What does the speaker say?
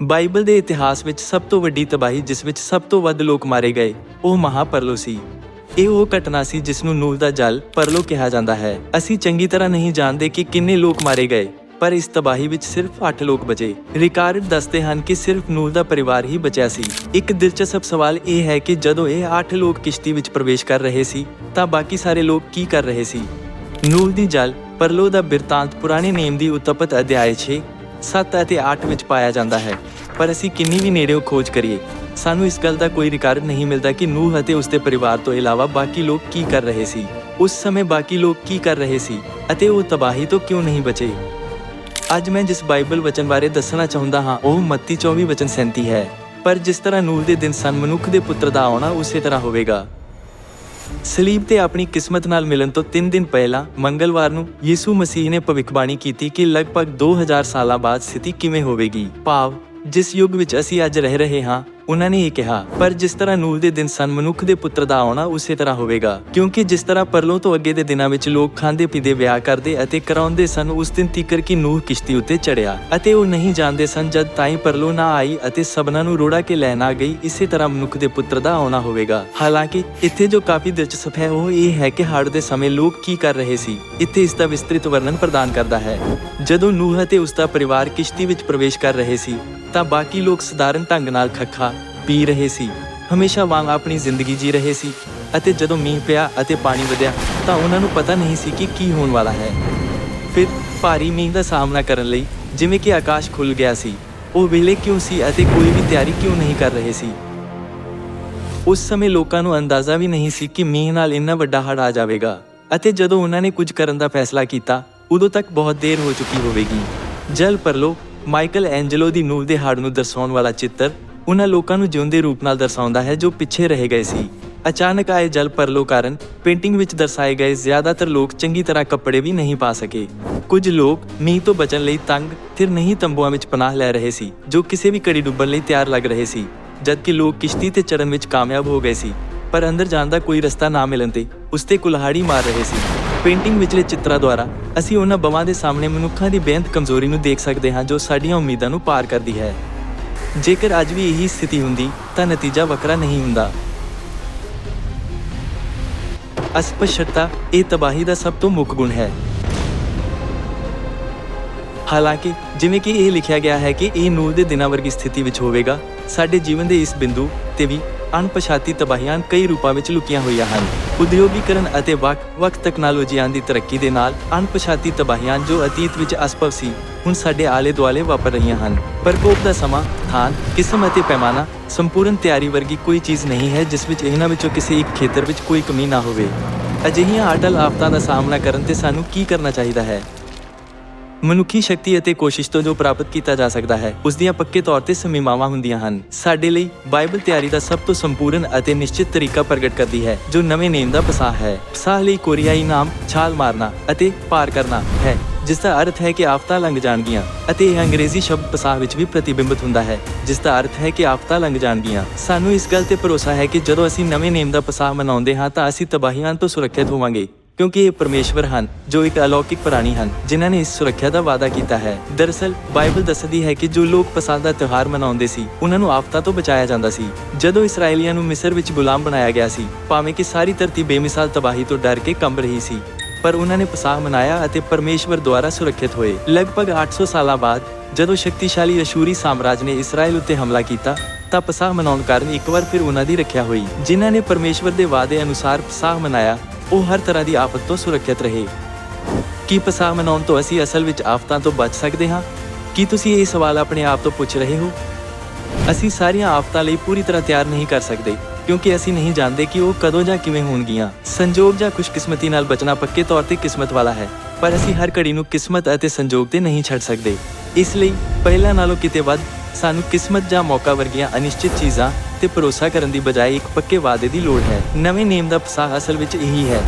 Bible ਦੇ ਇਤਿਹਾਸ ਵਿੱਚ ਸਭ ਤੋਂ ਵੱਡੀ ਤਬਾਹੀ ਜਿਸ ਵਿੱਚ ਸਭ ਤੋਂ ਵੱਧ ਲੋਕ ਮਾਰੇ ਗਏ, ਉਹ ਮਹਾਪਰਲੋ ਸੀ। ਇਹ ਉਹ ਘਟਨਾ ਸੀ ਜਿਸ ਨੂੰ ਨੂਹ ਦਾ ਜਲ ਪਰਲੋ ਕਿਹਾ ਜਾਂਦਾ ਹੈ। ਅਸੀਂ ਚੰਗੀ ਤਰ੍ਹਾਂ ਨਹੀਂ ਜਾਣਦੇ ਕਿ ਕਿੰਨੇ ਲੋਕ ਮਾਰੇ ਗਏ, ਪਰ ਇਸ ਤਬਾਹੀ ਵਿੱਚ ਸਿਰਫ 8 ਲੋਕ ਬਚੇ। ਰਿਕਾਰਡ ਦੱਸਦੇ ਹਨ ਕਿ ਸਿਰਫ ਨੂਹ ਦਾ ਪਰਿਵਾਰ ਹੀ ਬਚਿਆ ਸੀ। ਇੱਕ ਦਿਲਚਸਪ ਸਵਾਲ ਇਹ ਹੈ ਕਿ ਜਦੋਂ ਇਹ 8 ਲੋਕ ਕਿਸ਼ਤੀ ਵਿੱਚ ਪ੍ਰਵੇਸ਼ ਕਰ ਰਹੇ ਸੀ, ਤਾਂ ਬਾਕੀ ਸਾਰੇ ਲੋਕ ਕੀ ਕਰ ਰਹੇ ਸੀ? ਨੂਹ ਦੀ ਜਲ ਪਰਲੋ ਦਾ ਬਿਰਤਾਂਤ ਪੁਰਾਣੇ ਨੇਮ ਦੀ ਉਤਪਤ ਅਧਿਆਇ 6 7 ਅਤੇ 8 ਵਿੱਚ ਪਾਇਆ ਜਾਂਦਾ ਹੈ। ਪਰ ਅਸੀਂ ਕਿੰਨੀ ਵੀ ਨੇੜਿਓਂ ਖੋਜ ਕਰੀਏ, ਸਾਨੂੰ ਇਸ ਗੱਲ ਦਾ ਕੋਈ ਰਿਕਾਰਡ ਨਹੀਂ ਮਿਲਦਾ ਕਿ ਨੂਹ ਅਤੇ ਉਸਦੇ ਪਰਿਵਾਰ ਤੋਂ ਇਲਾਵਾ ਬਾਕੀ ਲੋਕ ਕੀ ਕਰ ਰਹੇ ਸੀ। ਉਸ ਸਮੇਂ ਬਾਕੀ ਲੋਕ ਕੀ ਕਰ ਰਹੇ ਸੀ ਅਤੇ ਉਹ ਤਬਾਹੀ ਤੋਂ ਕਿਉਂ ਨਹੀਂ ਬਚੇ? ਅੱਜ ਮੈਂ ਜਿਸ ਬਾਈਬਲ ਵਚਨ ਬਾਰੇ ਦੱਸਣਾ ਚਾਹੁੰਦਾ ਹਾਂ, ਉਹ ਮੱਤੀ 24 ਵਚਨ 37 ਹੈ। ਪਰ ਜਿਸ ਤਰ੍ਹਾਂ ਨੂਹ ਦੇ ਦਿਨ ਸਨ, ਮਨੁੱਖ ਦੇ ਪੁੱਤਰ ਦਾ ਆਉਣਾ ਉਸੇ ਤਰ੍ਹਾਂ ਹੋਵੇਗਾ। ਸਲੀਬ ਤੇ ਆਪਣੀ ਕਿਸਮਤ ਨਾਲ ਮਿਲਣ ਤੋਂ 3 ਦਿਨ ਪਹਿਲਾਂ ਮੰਗਲਵਾਰ ਨੂੰ ਯਿਸੂ ਮਸੀਹ ਨੇ ਭਵਿੱਖਬਾਣੀ ਕੀਤੀ ਕਿ ਲਗਭਗ 2000 ਸਾਲਾਂ ਬਾਅਦ ਸਥਿਤੀ ਕਿਵੇਂ ਹੋਵੇਗੀ। ਭਾਵ, ਜਿਸ ਯੁੱਗ ਵਿੱਚ ਅਸੀਂ ਅੱਜ ਰਹਿ ਰਹੇ ਹਾਂ ਉਹਨਾਂ ਨੇ ਇਹ ਕਿਹਾ, ਪਰ ਜਿਸ ਤਰ੍ਹਾਂ ਨੂਹ ਦੇ ਦਿਨ ਸਨ, ਮਨੁੱਖ ਦੇ ਪੁੱਤਰ ਦਾ ਆਉਣਾ ਉਸੇ ਤਰ੍ਹਾਂ ਹੋਵੇਗਾ। ਕਿਉਂਕਿ ਜਿਸ ਤਰ੍ਹਾਂ ਪਰਲੋਂ ਤੋਂ ਅੱਗੇ ਦੇ ਦਿਨਾਂ ਵਿੱਚ ਲੋਕ ਖਾਂਦੇ ਪੀਂਦੇ ਵਿਆਹ ਕਰਦੇ ਅਤੇ ਕਰਾਉਂਦੇ ਸਨ, ਉਸ ਦਿਨ ਤੀਕਰ ਕਿ ਨੂਹ ਕਿਸ਼ਤੀ ਉੱਤੇ ਚੜਿਆ ਅਤੇ ਉਹ ਨਹੀਂ ਜਾਣਦੇ ਸਨ, ਜਦ ਤਾਈਂ ਪਰਲੋਂ ਨਾ ਆਈ ਅਤੇ ਸਭਨਾਂ ਨੂੰ ਰੋੜਾ ਕੇ ਲੈ ਨਾ ਗਈ, ਇਸੇ ਤਰ੍ਹਾਂ ਮਨੁੱਖ ਦੇ ਪੁੱਤਰ ਦਾ ਆਉਣਾ ਹੋਵੇਗਾ। ਹਾਲਾਂਕਿ, ਇੱਥੇ ਜੋ ਕਾਫੀ ਦਿਲਚਸਪ ਹੈ, ਉਹ ਇਹ ਹੈ ਕਿ ਹੜ ਦੇ ਸਮੇਂ ਲੋਕ ਕੀ ਕਰ ਰਹੇ ਸੀ। ਇੱਥੇ ਇਸ ਦਾ ਵਿਸਤ੍ਰਿਤ ਵਰਣਨ ਪ੍ਰਦਾਨ ਕਰਦਾ ਹੈ। ਜਦੋਂ ਨੂਹ ਅਤੇ ਉਸ ਦਾ ਪਰਿਵਾਰ ਕਿਸ਼ਤੀ ਵਿੱਚ ਪ੍ਰਵੇਸ਼ ਕਰ ਰਹੇ ਸੀ ਤਾਂ ਬਾਕੀ ਲੋਕ ਸਧਾਰਨ ਢੰਗ ਨਾਲ ਖੱਖਾ ਪੀ ਰਹੇ ਸੀ। ਹਮੇਸ਼ਾ ਵਾਂਗ ਆਪਣੀ ਜ਼ਿੰਦਗੀ ਜੀ ਰਹੇ ਸੀ ਅਤੇ ਜਦੋਂ ਮੀਂਹ ਪਿਆ ਅਤੇ ਪਾਣੀ ਵਧਿਆ ਤਾਂ ਉਹਨਾਂ ਨੂੰ ਪਤਾ ਨਹੀਂ ਸੀ ਕਿ ਕੀ ਹੋਣ ਵਾਲਾ ਹੈ। ਫਿਰ ਭਾਰੀ ਮੀਂਹ ਦਾ ਸਾਹਮਣਾ ਕਰਨ ਲਈ ਜਿਵੇਂ ਕਿ ਆਕਾਸ਼ ਖੁੱਲ ਗਿਆ ਸੀ, ਉਹ ਵੇਲੇ ਕਿਉਂ ਸੀ ਅਤੇ ਕੋਈ ਵੀ ਤਿਆਰੀ ਕਿਉਂ ਨਹੀਂ ਕਰ ਰਹੇ ਸੀ? ਉਸ ਸਮੇਂ ਲੋਕਾਂ ਨੂੰ ਅੰਦਾਜ਼ਾ ਵੀ ਨਹੀਂ ਸੀ ਕਿ ਮੀਂਹ ਨਾਲ ਇੰਨਾ ਵੱਡਾ ਹੜ ਆ ਜਾਵੇਗਾ ਅਤੇ ਜਦੋਂ ਉਹਨਾਂ ਨੇ ਕੁਝ ਕਰਨ ਦਾ ਫੈਸਲਾ ਕੀਤਾ, ਉਦੋਂ ਤੱਕ ਬਹੁਤ ਦੇਰ ਹੋ ਚੁੱਕੀ ਹੋਵੇਗੀ। ਜਲ ਪਰਲੋ ਮਾਈਕਲ ਐਂਜਲੋ ਦੀ ਨੂਰ ਦੇ ਹੜ੍ਹ ਨੂੰ ਦਰਸਾਉਣ ਵਾਲਾ ਚਿੱਤਰ ਉਹਨਾਂ ਲੋਕਾਂ ਨੂੰ ਜਿਉਂਦੇ ਰੂਪ ਨਾਲ ਦਰਸਾਉਂਦਾ ਹੈ ਜੋ ਪਿੱਛੇ ਰਹਿ ਗਏ ਸੀ। ਅਚਾਨਕ ਆਏ ਜਲ ਪਰਲੋ ਕਾਰਨ ਪੇਂਟਿੰਗ ਵਿੱਚ ਦਰਸਾਏ ਗਏ ਜ਼ਿਆਦਾਤਰ ਲੋਕ ਚੰਗੀ ਤਰ੍ਹਾਂ ਕੱਪੜੇ ਵੀ ਨਹੀਂ ਪਾ ਸਕੇ। ਕੁਝ ਲੋਕ ਮੀਂਹ ਤੋਂ ਬਚਣ ਲਈ ਤੰਗ, ਫਿਰ ਨਹੀਂ ਤੰਬੂਆਂ ਵਿੱਚ ਪਨਾਹ ਲੈ ਰਹੇ ਸੀ, ਜੋ ਕਿਸੇ ਵੀ ਕੜੀ ਡੁੱਬਣ ਲਈ ਤਿਆਰ ਲੱਗ ਰਹੇ ਸੀ, ਜਦਕਿ ਲੋਕ ਕਿਸ਼ਤੀ ਤੇ ਚੜਨ ਵਿੱਚ ਕਾਮਯਾਬ ਹੋ ਗਏ ਸੀ। ਪਰ ਅੰਦਰ ਜਾਣ ਦਾ ਕੋਈ ਰਸਤਾ ਨਾ ਮਿਲਣ ਤੇ ਉਸ ਤੇ ਕੁਲਹਾੜੀ ਮਾਰ ਰਹੇ ਸੀ। ਪੇਂਟਿੰਗ ਵਿਚਲੇ ਚਿੱਤਰਾਂ ਦੁਆਰਾ ਅਸੀਂ ਉਹਨਾਂ ਬਵਾਂ ਦੇ ਸਾਹਮਣੇ ਮਨੁੱਖਾਂ ਦੀ ਬੇਅੰਤ ਕਮਜ਼ੋਰੀ ਨੂੰ ਦੇਖ ਸਕਦੇ ਹਾਂ ਜੋ ਸਾਡੀਆਂ ਉਮੀਦਾਂ ਨੂੰ ਪਾਰ ਕਰਦੀ ਹੈ। ਜੇਕਰ ਅੱਜ ਵੀ ਇਹੀ ਸਥਿਤੀ ਹੁੰਦੀ, ਤਾਂ ਨਤੀਜਾ ਵੱਖਰਾ ਨਹੀਂ ਹੁੰਦਾ। ਅਸਪਸ਼ਟਤਾ, ਇਹ ਤਬਾਹੀ ਦਾ ਸਭ ਤੋਂ ਮੁੱਖ ਗੁਣ ਹੈ। ਹਾਲਾਂਕਿ, ਜਿਵੇਂ ਕਿ ਇਹ ਲਿਖਿਆ ਗਿਆ ਹੈ ਕਿ ਇਹ ਨੂਰ ਦੇ ਦਿਨਾਂ ਵਰਗੀ ਸਥਿਤੀ ਵਿੱਚ ਹੋਵੇਗਾ, ਸਾਡੇ ਜੀਵਨ ਦੇ ਇਸ ਬਿੰਦੂ ਤੇ ਵੀ ਅਣਪਛਾਤੀ ਤਬਾਹੀਆਂ ਕਈ ਰੂਪਾਂ ਵਿੱਚ ਲੁਕੀਆਂ ਹੋਈਆਂ ਹਨ। ਉਦਯੋਗੀਕਰਨ ਅਤੇ ਵੱਖ-ਵੱਖ ਤਕਨਾਲੋਜੀਆਂ ਦੀ ਤਰੱਕੀ ਦੇ ਨਾਲ ਅਣਪਛਾਤੀ ਤਬਾਹੀਆਂ ਜੋ ਅਤੀਤ ਵਿੱਚ ਅਸਪਵ ਸੀ, ਹੁਣ ਸਾਡੇ ਆਲੇ-ਦੁਆਲੇ ਵਾਪਰ ਰਹੀਆਂ ਹਨ। ਪ੍ਰਕੋਪ ਦਾ ਸਮਾਂ, ਥਾਨ, ਕਿਸਮ ਅਤੇ ਪੈਮਾਨਾ, ਸੰਪੂਰਨ ਤਿਆਰੀ ਵਰਗੀ ਕੋਈ ਚੀਜ਼ ਨਹੀਂ ਹੈ ਜਿਸ ਵਿੱਚ ਇਹਨਾਂ ਵਿੱਚੋਂ ਕਿਸੇ ਇੱਕ ਖੇਤਰ ਵਿੱਚ ਕੋਈ ਕਮੀ ਨਾ ਹੋਵੇ। ਅਜਿਹੀਆਂ ਅਟਲ ਆਫਤਾਂ ਦਾ ਸਾਹਮਣਾ ਕਰਨ ਤੇ ਸਾਨੂੰ ਕੀ ਕਰਨਾ ਚਾਹੀਦਾ ਹੈ? ਮਨੁੱਖੀ ਸ਼ਕਤੀ ਅਤੇ ਕੋਸ਼ਿਸ਼ ਤੋਂ ਜੋ ਪ੍ਰਾਪਤ ਕੀਤਾ ਜਾ ਸਕਦਾ ਹੈ, ਉਸ ਦੀਆਂ ਪੱਕੇ ਤੌਰ ਤੇ ਸਮੀਮਾਵਾਂ ਹੁੰਦੀਆਂ ਹਨ। ਸਾਡੇ ਲਈ ਬਾਈਬਲ ਤਿਆਰੀ ਦਾ ਸਭ ਤੋਂ ਸੰਪੂਰਨ ਅਤੇ ਨਿਸ਼ਚਿਤ ਤਰੀਕਾ ਪ੍ਰਗਟ ਕਰਦੀ ਹੈ, ਜੋ ਨਵੇਂ ਨੇਮ ਦਾ ਪਸਾਹ ਹੈ। ਪਸਾਹ ਲਈ ਕੋਰੀਆਈ ਨਾਮ ਛਾਲ ਮਾਰਨਾ ਅਤੇ ਪਾਰ ਕਰਨਾ ਹੈ, ਜਿਸ ਦਾ ਅਰਥ ਹੈ ਕਿ ਆਫਤਾਂ ਲੰਘ ਜਾਣਗੀਆਂ ਅਤੇ ਇਹ ਅੰਗਰੇਜ਼ੀ ਸ਼ਬਦ ਪਸਾਹ ਵਿੱਚ ਵੀ ਪ੍ਰਤੀਬਿੰਬਿਤ ਹੁੰਦਾ ਹੈ, ਜਿਸ ਦਾ ਅਰਥ ਹੈ ਕਿ ਆਫਤਾਂ ਲੰਘ ਜਾਣਗੀਆਂ। ਸਾਨੂੰ ਇਸ ਗੱਲ ਤੇ ਭਰੋਸਾ ਹੈ ਕਿ ਜਦੋਂ ਅਸੀਂ ਨਵੇਂ ਨੇਮ ਦਾ ਪਸਾਹ ਮਨਾਉਂਦੇ ਹਾਂ ਤਾਂ ਅਸੀਂ ਤਬਾਹੀਆਂ ਤੋਂ ਸੁਰੱਖਿਅਤ ਹੋਵਾਂਗੇ। ਕਿਉਂਕਿ ਇਹ ਪਰਮੇਸ਼ਵਰ ਹਨ, ਜੋ ਇੱਕ ਅਲੌਕਿਕ ਪ੍ਰਾਣੀ ਹਨ, ਜਿਨ੍ਹਾਂ ਨੇ ਇਸ ਸੁਰੱਖਿਆ ਦਾ ਵਾਅਦਾ ਕੀਤਾ ਹੈ। ਦਰਸਲ ਬਾਈਬਲ ਦੱਸਦੀ ਹੈ ਕਿ ਜੋ ਲੋਕ ਪਸਾਹ ਦਾ ਤਿਉਹਾਰ ਮਨਾਉਂਦੇ ਸੀ, ਉਹਨਾਂ ਨੂੰ ਆਫਤਾਂ ਤੋਂ ਬਚਾਇਆ ਜਾਂਦਾ ਸੀ। ਜਦੋਂ ਇਸرائیਲੀਆਂ ਨੂੰ ਮਿਸਰ ਵਿੱਚ ਗੁਲਾਮ ਬਣਾਇਆ ਗਿਆ ਸੀ, ਭਾਵੇਂ ਕਿ ਸਾਰੀ ਧਰਤੀ ਬੇਮਿਸਾਲ ਤਬਾਹੀ ਤੋਂ ਡਰ ਕੇ ਕੰਬ ਰਹੀ ਸੀ, ਪਰ ਉਹਨਾਂ ਨੇ ਪਸਾਹ ਮਨਾਇਆ ਅਤੇ ਪਰਮੇਸ਼ਵਰ ਦੁਆਰਾ ਸੁਰੱਖਿਅਤ ਹੋਏ। ਲਗਭਗ 800 ਸਾਲਾਂ ਬਾਅਦ, ਜਦੋਂ ਸ਼ਕਤੀਸ਼ਾਲੀ ਅਸ਼ੂਰੀ ਸਾਮਰਾਜ ਨੇ ਇਸਰਾਇਲ ਉੱਤੇ ਹਮਲਾ ਕੀਤਾ, ਤਾਂ ਪਸਾਹ ਮਨਾਉਣ ਕਾਰਨ ਇੱਕ ਵਾਰ ਫਿਰ ਉਹਨਾਂ ਦੀ ਰੱਖਿਆ ਹੋਈ, ਜਿਨ੍ਹਾਂ ਨੇ ਪਰਮੇਸ਼ਵਰ ਦੇ ਵਾਅਦੇ ਅਨੁਸਾਰ ਪਸਾਹ ਮਨਾਇਆ ਉਹ ਹਰ ਤਰ੍ਹਾਂ ਦੀ ਆਫਤ ਤੋਂ ਸੁਰੱਖਿਅਤ ਰਹੇ। ਕੀ ਪਸਾਹ ਮਨਾਉਣ ਤੋਂ ਅਸੀਂ ਅਸਲ ਵਿੱਚ ਆਫਤਾਂ ਤੋਂ ਬਚ ਸਕਦੇ ਹਾਂ? ਕੀ ਤੁਸੀਂ ਇਹ ਸਵਾਲ ਆਪਣੇ ਆਪ ਤੋਂ ਪੁੱਛ ਰਹੇ ਹੋ? ਅਸੀਂ ਸਾਰੀਆਂ ਆਫਤਾਂ ਲਈ ਪੂਰੀ ਤਰ੍ਹਾਂ ਤਿਆਰ ਨਹੀਂ ਕਰ ਸਕਦੇ, ਕਿਉਂਕਿ ਅਸੀਂ ਨਹੀਂ ਜਾਣਦੇ ਕਿ ਉਹ ਕਦੋਂ ਜਾਂ ਕਿਵੇਂ ਹੋਣਗੀਆਂ। ਸੰਜੋਗ ਜਾਂ ਖੁਸ਼ਕਿਸਮਤੀ ਨਾਲ ਬਚਣਾ ਪੱਕੇ ਤੌਰ ਤੇ ਕਿਸਮਤ ਵਾਲਾ ਹੈ, ਪਰ ਅਸੀਂ ਹਰ ਘੜੀ ਨੂੰ ਕਿਸਮਤ ਅਤੇ ਸੰਜੋਗ ਤੇ ਨਹੀਂ ਛੱਡ ਸਕਦੇ। ਇਸ ਲਈ, ਪਹਿਲਾਂ ਨਾਲੋਂ ਕਿਤੇ ਵੱਧ, ਸਾਨੂੰ ਕਿਸਮਤ ਜਾਂ ਮੌਕਾ ਵਰਗੀਆਂ ਅਨਿਸ਼ਚਿਤ ਚੀਜ਼ਾਂ ਤੇ ਭਰੋਸਾ ਕਰਨ ਦੀ ਬਜਾਏ ਇੱਕ ਪੱਕੇ ਵਾਅਦੇ ਦੀ ਲੋੜ ਹੈ। ਨਵੇਂ ਨੇਮ ਦਾ ਪਸਾਹ ਅਸਲ ਵਿੱਚ ਇਹੀ ਹੈ।